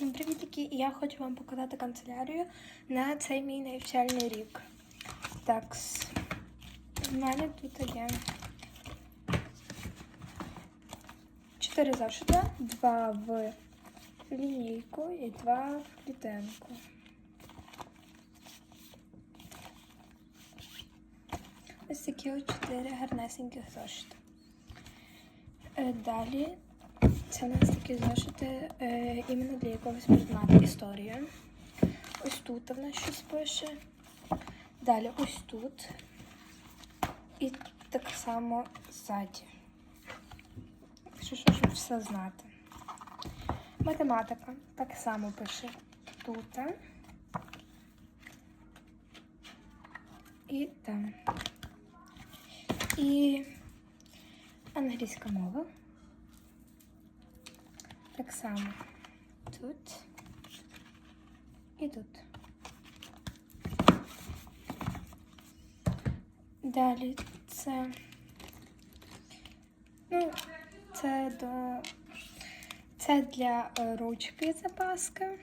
Всім привітки! І я хочу вам показати канцелярію на цей мій навчальний рік. Так, в мене тут є чотири зошита, два в лінійку і два в клітинку. Ось такі от чотири гарнесеньких зошити. Е, Далі це у нас такі зошити е, іменно для якогось предмету історія. Ось тут в нас щось пише. Далі ось тут. І так само ззаді. Якщо що, щоб все знати. Математика так само пише тут. І там. І англійська мова. Так само тут і тут. Далі це, ну, це до це для е, ручки запаски.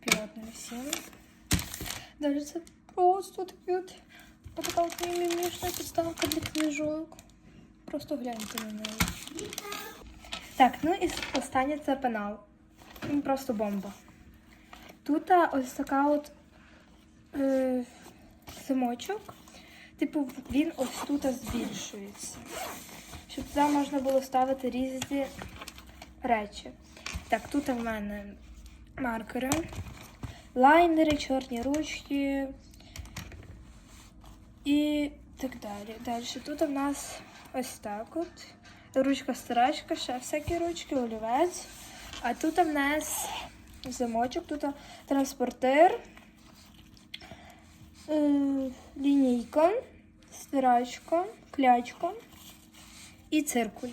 Пілотна всім. Далі це просто такі от така мімішна підставка для книжок. Просто гляньте на неї. Так, ну і останнє це пенал. Він просто бомба. Тут ось така от е, замочок. Типу, він ось тут збільшується. Щоб туди можна було ставити різні речі. Так, тут в мене маркери, лайнери, чорні ручки і так далі. Далі тут у нас ось так от. Ручка старачка, ще всякі ручки, олівець. А тут в нас замочок, тут транспортир, е, лінійка, стирачка, клячка і циркуль.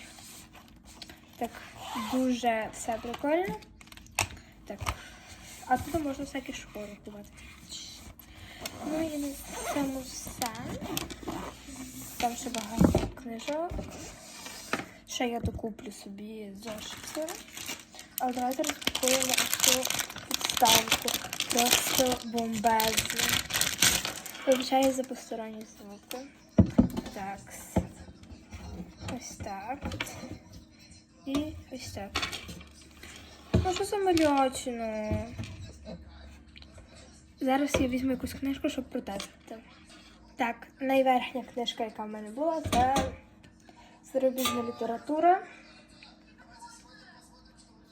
Так, дуже все прикольно. Так. А тут можна всякі школи рахувати. Ну і на цьому все. Там ще багато книжок. Ще я докуплю собі зошити. Але давайте розпакуємо цю підставку. Просто бомбезну. Вибачаю за посторонні звуки. Так. Ось так. І ось так. Ну, що за малячина? Зараз я візьму якусь книжку, щоб протестити. Так, найверхня книжка, яка в мене була, це зарубіжна література.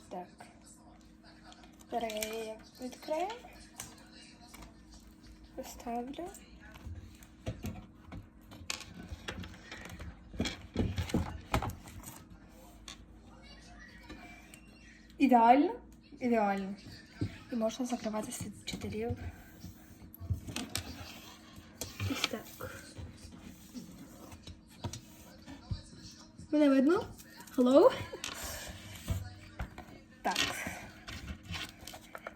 Так. Зараз я її відкрию. Поставлю. Ідеально? Ідеально. І можна закриватися від вчителів. Ось так. Мене видно? Hello? Так.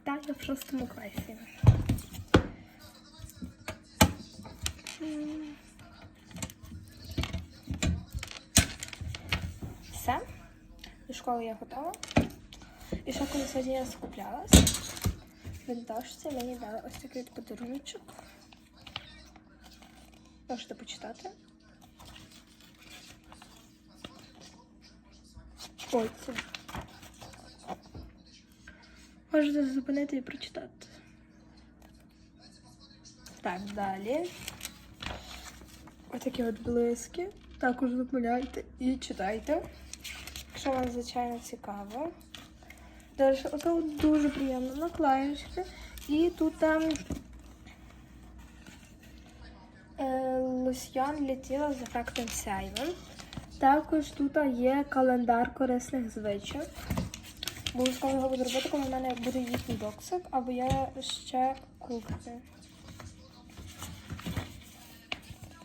Так, я в шостому класі. Все. До школи я готова. І ще коли сьогодні я скуплялась, в вінтажці мені дали ось такий подаруночок. Можете почитати. Потім. Можете зупинити і прочитати. Так, далі. Отакі от блиски. Також запиляйте і читайте. Якщо вам, звичайно, цікаво. Далі, оце дуже приємна наклеєчка. І тут там е, лосьйон для тіла з сяйва. Також тут є календар корисних звичок. Обов'язково його буду робити, коли в мене буде їхній боксик, або я ще куплю.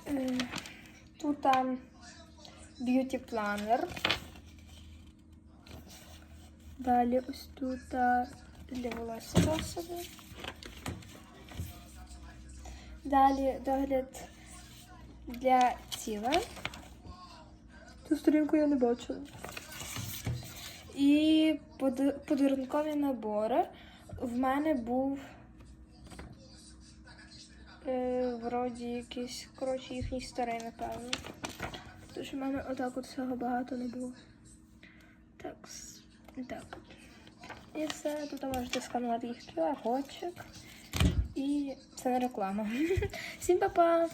Е, Тут там б'юті планер. Далі ось тут для волосся засоби. Далі догляд для тіла. Цю сторінку я не бачила. І подарункові набори. В мене був е, вроді якийсь, коротше, їхній старий, напевно. Тож у мене отак от всього багато не було. Так, так. І все, тут можете сканувати їх QR-кодчик. І це не реклама. Всім па-па!